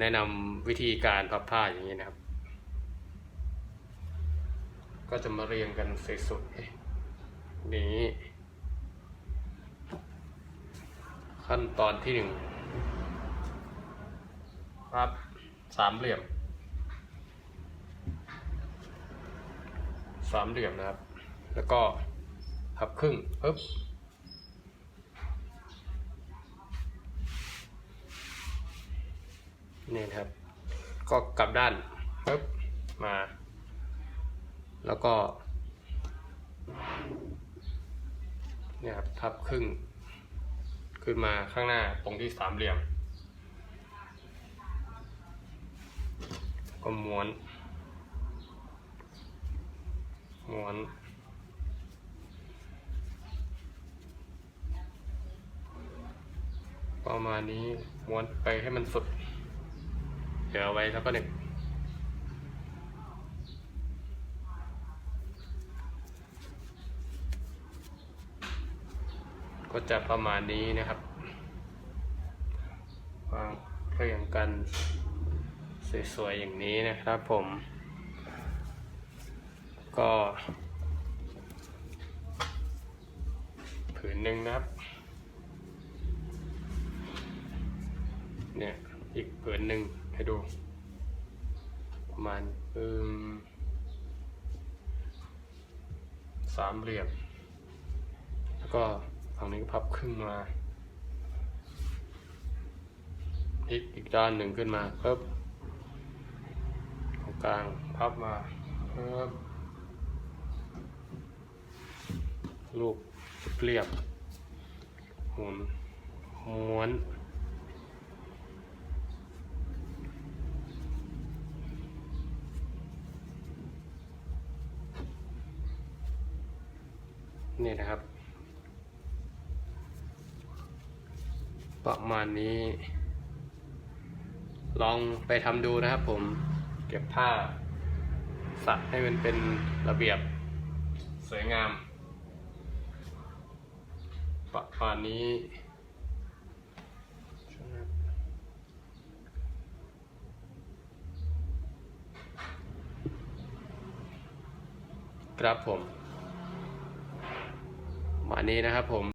แนะนำวิธีการพับผ้าอย่างนี้นะครับ ก็จะมาเรียงกันสวยๆนี้ ขั้นตอนที่หนึ่งพับสามเหลี่ยม สามเหลี่ยมนะครับ แล้วก็พับครึ่งปึ๊บ นี่ครับ ก็กลับด้านปึ๊บมา แล้วก็เนี่ยครับพับครึ่ง ขึ้นมาข้างหน้าตรงที่สามเหลี่ยม ก็ม้วน ม้วนประมาณนี้ม้วนไปให้มันสุด เหลือไว้แล้วก็หนึ่งก็จะประมาณนี้นะครับวางเรียงกันสวยๆอย่างนี้นะครับผม ก็ผืนหนึ่งนะครับ เนี่ย อีกผืนหนึ่ง ให้ดู ประมาณอืมสามเหลี่ยม แล้วก็ฝั่งนี้ก็พับครึ่งมาพลิกอีกด้านหนึ่งขึ้นมาเพิ่มตรงกลางพับมาเพิ่มลูกเรียบหมุนม้วน นี่นะครับ ประมาณนี้ ลองไปทำดูนะครับผมเก็บผ้าสักให้มันเป็นระเบียบสวยงาม ประมาณนี้ครับผม ประมาณนี้นะครับผม